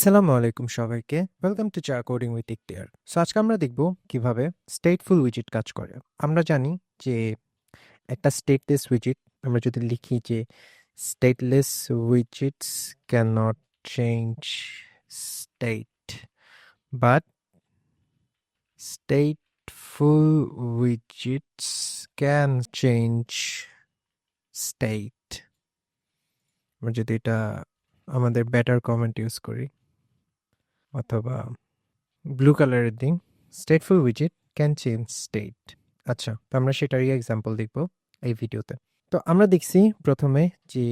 আসসালামু আলাইকুম সবাইকে। ওয়েলকাম টু চা কোডিং উইথ ইকতিয়ার সো আজকে আমরা দেখব কীভাবে স্টেটফুল উইজিট কাজ করে। আমরা জানি যে একটা স্টেটলেস উইজিট আমরা যদি লিখি যে stateless widgets can not change state but stateful widgets can change state আমরা যদি এটা আমাদের বেটার কমেন্ট ইউজ করি। অথবা ব্লু কালারের দিন স্টেটফুল উইজেট ক্যান চেঞ্জ স্টেট আচ্ছা তো আমরা সেটারই এক্সাম্পল দেখব এই ভিডিওতে তো আমরা দেখছি প্রথমে যে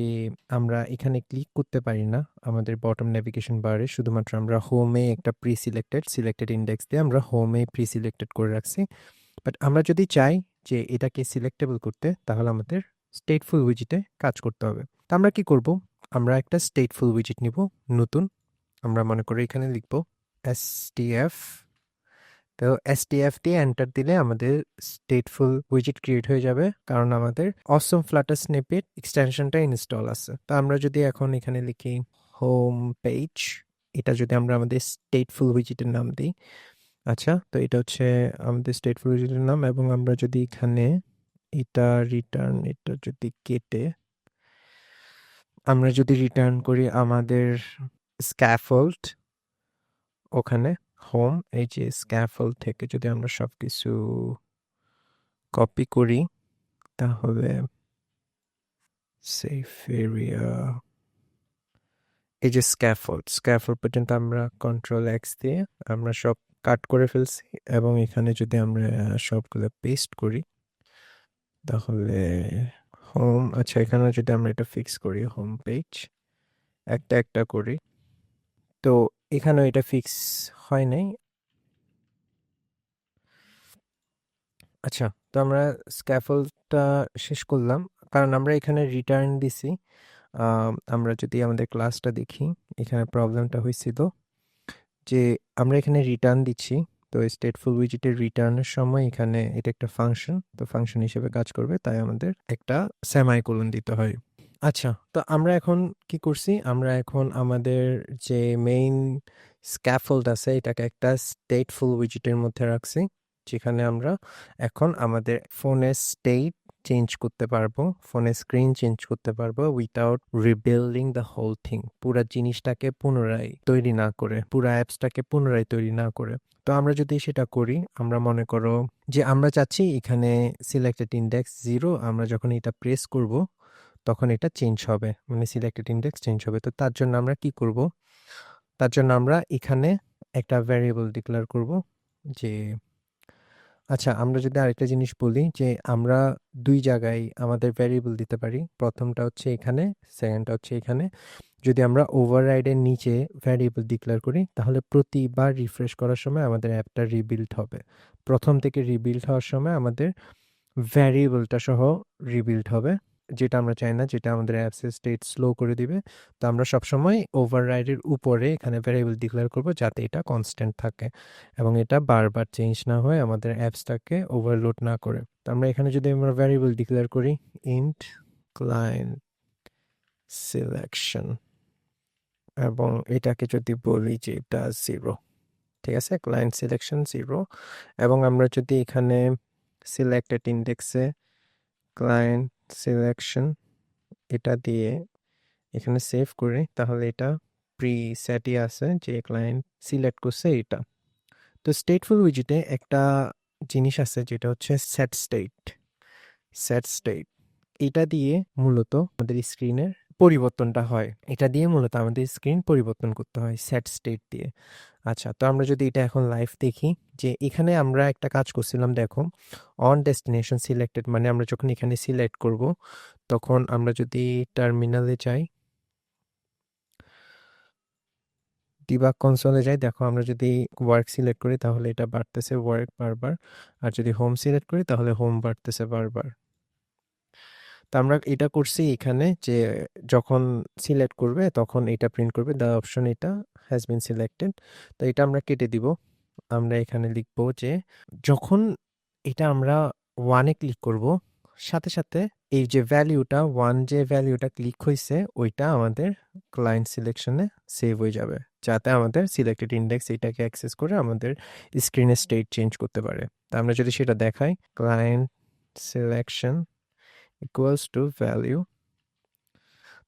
আমরা এখানে ক্লিক করতে পারি না আমাদের বটম নেভিগেশন বারে শুধুমাত্র আমরা হোমে একটা প্রি সিলেক্টেড সিলেক্টেড ইন্ডেক্স দিয়ে আমরা হোমে প্রি সিলেক্টেড করে রাখছি। বাট আমরা যদি চাই যে এটাকে সিলেক্টেবল করতে, তাহলে আমাদের স্টেটফুল উইজিটে কাজ করতে হবে। তো আমরা কি করব? আমরা একটা স্টেটফুল উইজিট নিব, নতুন আমরা মনে করি এখানে লিখব এস এফ তো এস দিয়ে এন্টার দিলে আমাদের স্টেটফুল উইজিট ক্রিয়েট হয়ে যাবে, কারণ আমাদের অসম ফ্লাটার স্নিপেট এক্সটেনশনটা ইনস্টল আছে। তো আমরা যদি এখন এখানে লিখি হোম পেজ এটা যদি আমরা আমাদের স্টেটফুল উইজিটের নাম দিই। আচ্ছা তো এটা হচ্ছে আমাদের স্টেটফুল উইজিটের নাম এবং আমরা যদি এখানে এটা রিটার্ন এটা যদি কেটে আমরা যদি রিটার্ন করি আমাদের স্ক্যাফোল্ড ওখানে হোম এই যে স্ক্যাফোল্ড থেকে যদি আমরা সব কিছু কপি করি, তাহলে সেফ এরিয়া এই যে স্ক্যাফোল্ড স্ক্যাফোল্ড পর্যন্ত আমরা কন্ট্রোল এক্স দিয়ে আমরা সব কাট করে ফেলছি এবং এখানে যদি আমরা সবগুলো পেস্ট করি, তাহলে হোম আচ্ছা এখানে যদি আমরা এটা ফিক্স করি হোম পেজ একটা একটা করি তো এখানেও এটা ফিক্স হয় নাই। আচ্ছা তো আমরা স্ক্যাফলটা শেষ করলাম। কারণ আমরা এখানে রিটার্ন দিছি। আমরা যদি আমাদের ক্লাসটা দেখি, এখানে প্রবলেমটা হয়েছিল যে আমরা এখানে রিটার্ন দিচ্ছি। তো স্টেটফুল উইজিটের রিটার্নের সময় এখানে এটা একটা ফাংশন তো ফাংশন হিসেবে কাজ করবে, তাই আমাদের একটা সেমাইকোলন দিতে হয়। আচ্ছা তো আমরা এখন কি করছি? আমরা এখন আমাদের যে মেইন স্ক্যাফোল্ড আছে, এটাকে একটা স্টেটফুল উইজিটের মধ্যে রাখছি, যেখানে আমরা এখন আমাদের ফোনের স্টেট চেঞ্জ করতে পারব, ফোনের স্ক্রিন চেঞ্জ করতে পারব without rebuilding the whole thing পুরা জিনিসটাকে পুনরায় তৈরি না করে, পুরা অ্যাপসটাকে পুনরায় তৈরি না করে। তো আমরা যদি সেটা করি, আমরা মনে করো যে আমরা চাচ্ছি এখানে সিলেক্টেড ইন্ডেক্স জিরো আমরা যখন এটা প্রেস করব তখন এটা চেঞ্জ হবে। মানে সিলেক্টেড ইন্ডেক্স চেঞ্জ হবে। তো তার জন্য আমরা কি করব? তার জন্য আমরা এখানে একটা ভ্যারিয়েবল ডিক্লেয়ার করব যে আচ্ছা আমরা যদি আরেকটা জিনিস বলি যে, আমরা দুই জায়গায় আমাদের ভ্যারিয়েবল দিতে পারি। প্রথমটা হচ্ছে এখানে সেকেন্ডটা হচ্ছে এখানে। যদি আমরা ওভাররাইডের নিচে ভ্যারিয়েবল ডিক্লেয়ার করি, তাহলে প্রতিবার রিফ্রেশ করার সময় আমাদের অ্যাপটা রিবিল্ড হবে। প্রথম থেকে রিবিল্ড হওয়ার সময় আমাদের ভ্যারিয়েবলটা সহ রিবিল্ড হবে। যেটা আমরা চাই না, যেটা আমাদের অ্যাপসের স্টেট স্লো করে দিবে। তো আমরা সবসময় ওভাররাইডের উপরে এখানে ভ্যারিয়েবল ডিক্লেয়ার করব যাতে এটা কনস্ট্যান্ট থাকে এবং এটা বারবার চেঞ্জ না হয়ে আমাদের অ্যাপসটাকে ওভারলোড না করে। তো আমরা এখানে যদি আমরা ভ্যারিয়েবল ডিক্লেয়ার করি ইন্ট ক্লায়েন্ট সিলেকশন এবং এটাকে যদি বলি যে এটা জিরো ঠিক আছে? ক্লায়েন্ট সিলেকশন জিরো এবং আমরা যদি এখানে সিলেক্টেড ইন্ডেক্সে ক্লায়েন্ট সিলেকশন এটা দিয়ে এখানে সেভ করে, তাহলে এটা প্রি সেটই আছে যে ক্লায়েন্ট সিলেক্ট করছে এটা। তো স্টেটফুল উইজিটে একটা জিনিস আছে যেটা হচ্ছে সেট স্টেট সেট স্টেট এটা দিয়ে মূলত আমাদের স্ক্রিনের পরিবর্তনটা হয়। এটা দিয়ে মূলত আমাদের স্ক্রিন পরিবর্তন করতে হয় সেট স্টেট দিয়ে। আচ্ছা তো আমরা যদি এটা এখন লাইভ দেখি যে এখানে আমরা একটা কাজ করছিলাম, দেখো অন ডেস্টিনেশন সিলেক্টেড মানে আমরা যখন এখানে সিলেক্ট করব, তখন আমরা যদি টার্মিনালে যাই ডিবাগ কনসোলে যাই, দেখো আমরা যদি ওয়ার্ক সিলেক্ট করি তাহলে এটা বাড়তেছে ওয়ার্ক বারবার, আর যদি হোম সিলেক্ট করি তাহলে হোম বাড়তেছে বারবার। তো আমরা এটা করছি এখানে যে যখন সিলেক্ট করবে তখন এটা প্রিন্ট করবে দ্য অপশন এটা হ্যাজ বিন সিলেক্টেড তো এটা আমরা কেটে দিব। আমরা এখানে লিখব যে, যখন এটা আমরা ওয়ানে ক্লিক করব, সাথে সাথে এই যে ভ্যালিউটা ওয়ান যে ভ্যালিউটা ক্লিক হয়েছে ওইটা আমাদের ক্লায়েন্ট সিলেকশনে সেভ হয়ে যাবে। যাতে আমাদের সিলেক্টেড ইন্ডেক্স এটাকে অ্যাক্সেস করে আমাদের স্ক্রিনের স্টেট চেঞ্জ করতে পারে। তা আমরা যদি সেটা দেখাই client selection equals to value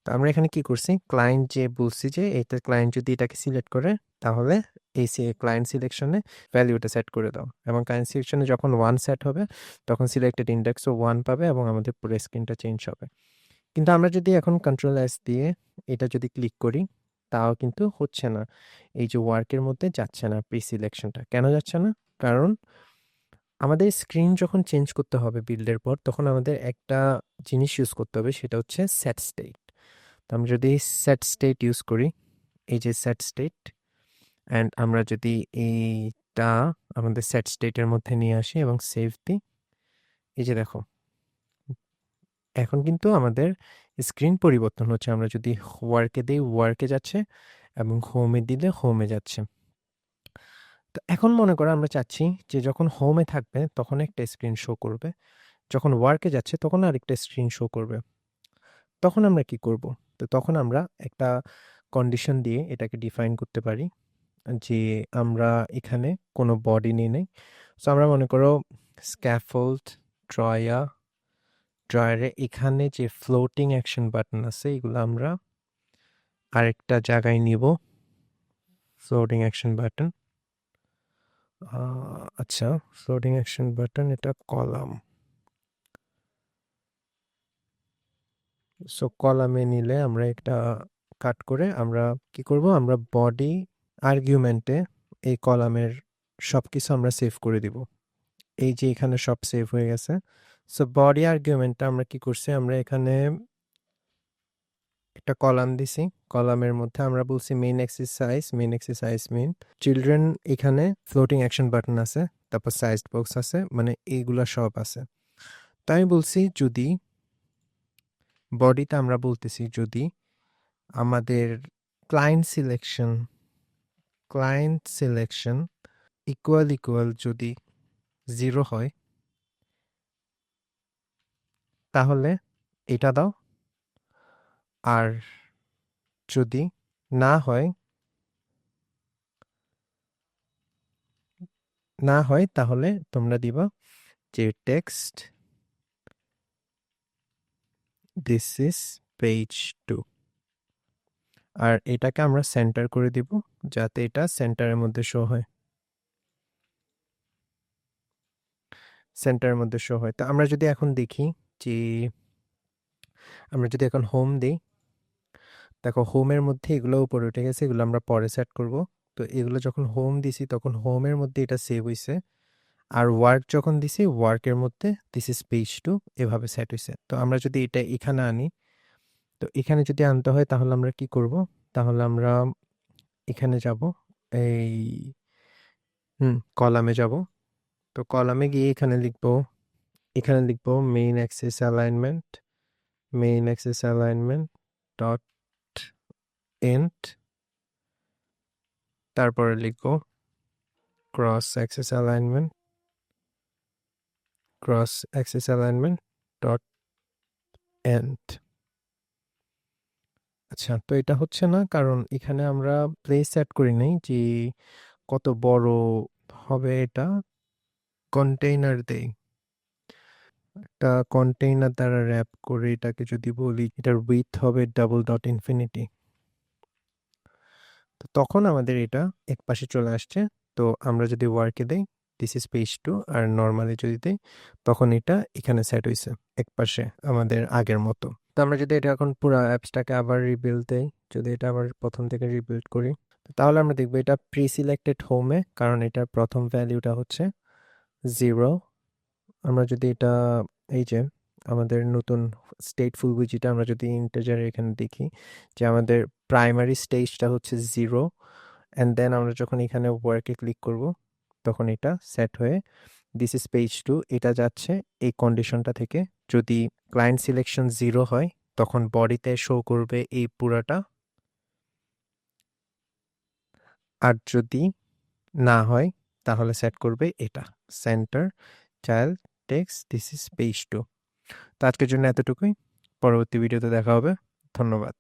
তো আমরা এখানে কি করছি? ক্লায়েন্ট যে বলছি যে এটা ক্লায়েন্ট যদি এটাকে সিলেক্ট করে, তাহলে এই ক্লায়েন্ট সিলেকশনে ভ্যালিউটা সেট করে দাও। এবং ক্লায়েন্ট সিলেকশনে যখন ওয়ান সেট হবে, তখন সিলেক্টেড ইন্ডেক্সও ওয়ান পাবে এবং আমাদের পুরো স্ক্রিনটা চেঞ্জ হবে। কিন্তু আমরা যদি এখন কন্ট্রোল এস দিয়ে এটা যদি ক্লিক করি, তাও কিন্তু হচ্ছে না। এই যে ওয়ার্কের মধ্যে যাচ্ছে না প্রি সিলেকশনটা কেন যাচ্ছে না? কারণ আমাদের স্ক্রিন যখন চেঞ্জ করতে হবে বিল্ডের পর, তখন আমাদের একটা জিনিস ইউজ করতে হবে, সেটা হচ্ছে সেট স্টেট তো আমরা যদি সেট স্টেট ইউজ করি, এই যে সেট স্টেট অ্যান্ড আমরা যদি এইটা আমাদের সেট স্টেটের মধ্যে নিয়ে আসি এবং সেভ দিই, এই যে দেখো, এখন কিন্তু আমাদের স্ক্রিন পরিবর্তন হচ্ছে। আমরা যদি ওয়ার্কে দিই ওয়ার্কে যাচ্ছে এবং হোমে দিলে হোমে যাচ্ছে। তো এখন মনে করো আমরা চাচ্ছি যে যখন হোমে থাকবে, তখন একটা স্ক্রিন শো করবে। যখন ওয়ার্কে যাচ্ছে, তখন আরেকটা স্ক্রিন শো করবে। তখন আমরা কি করব? তো তখন আমরা একটা কন্ডিশন দিয়ে এটাকে ডিফাইন করতে পারি যে আমরা এখানে কোনো বডি নিয়ে নেই। সো আমরা মনে করো স্ক্যাফোল্ড ড্রয়া ড্রয়ারে এখানে যে ফ্লোটিং অ্যাকশন বাটন আছে, এগুলো আমরা আরেকটা জায়গায় নিব ফ্লোটিং অ্যাকশন বাটন আচ্ছা ফ্লোটিং অ্যাকশন বাটন এটা কলাম। সো কলামে নিলে আমরা একটা কাট করে আমরা কি করব? আমরা বডি আর্গুমেন্টে এই কলামের সব কিছু আমরা সেভ করে দিব। এই যে এখানে সব সেভ হয়ে গেছে। সো বডি আর্গুমেন্টটা আমরা কি করছি? আমরা এখানে একটা কলাম দিছি। কলামের মধ্যে আমরা বলছি main exercise main exercise main children এখানে ফ্লোটিং অ্যাকশন বাটন আছে। তারপর সাইজ বক্স আছে। মানে এইগুলা সব আছে। তাই বলছি যদি বডিতে আমরা বলতেছি যদি আমাদের client selection client selection equal equal যদি জিরো হয়, তাহলে এটা দাও। আর যদি না হয় না হয় তাহলে তোমরা দিবা যে text this is page two আর এটাকে আমরা সেন্টার করে দিব, যাতে এটা সেন্টারের মধ্যে শো হয়। সেন্টারের মধ্যে শো হয়। তো আমরা যদি এখন দেখি যে, আমরা যদি এখন হোম দিই, দেখো হোমের মধ্যে এগুলো উপরে উঠে গেছে, এগুলো আমরা পরে সেট করব। তো এগুলো যখন হোম দিছি, তখন হোমের মধ্যে এটা সেভ হয়েছে আর ওয়ার্ক যখন দিছি ওয়ার্কের মধ্যে দিস ইজ পেজ টু এভাবে সেট হয়েছে তো আমরা যদি এটা এখানে আনি, তো এখানে যদি আনতে হয়, তাহলে আমরা কি করব? তাহলে আমরা এখানে যাব, এই, হুম কলামে যাব। তো কলামে গিয়ে এখানে লিখব এখানে লিখব main axis alignment main axis alignment dot end তারপরে লিখব cross axis alignment cross axis alignment dot end আচ্ছা তো এটা হচ্ছে না, কারণ এখানে আমরা প্লেস সেট করি নাই যে কত বড় হবে এটা কন্টেইনার দেই। একটা কন্টেইনার দ্বারা র্যাপ করে এটাকে যদি বলি, এটার উইথ হবে ডাবল ডট ইনফিনিটি তো তখন আমাদের এটা এক পাশে চলে আসছে। তো আমরা যদি ওয়ার্কে দেই দিস ইজ পেজ টু আর নর্মালি যদি দিই, তখন এটা এখানে সেট হয়েছে এক পাশে আমাদের আগের মতো। তো আমরা যদি এটা এখন পুরো অ্যাপসটাকে আবার রিবিল্ড দেই, যদি এটা আবার প্রথম থেকে রিবিল্ড করি, তাহলে আমরা দেখব এটা প্রি সিলেক্টেড হোমে কারণ এটার প্রথম ভ্যালিউটা হচ্ছে জিরো আমরা যদি এটা, এই যে আমাদের নতুন স্টেট স্টেটফুল উইজিটা আমরা যদি ইন্টেজার এখানে দেখি, যে আমাদের প্রাইমারি স্টেজটা হচ্ছে জিরো অ্যান্ড দেন আমরা যখন এখানে ওয়ার্কে ক্লিক করব তখন এটা সেট হয়ে দিস ইজ পেজ টু এটা যাচ্ছে এই কন্ডিশনটা থেকে। যদি ক্লায়েন্ট সিলেকশন জিরো হয়, তখন বডিতে শো করবে এই পুরাটা। আর যদি না হয়, তাহলে সেট করবে এটা। Center child text this is page two তো আজকের জন্য এতটুকুই। পরবর্তী ভিডিওতে দেখা হবে। ধন্যবাদ।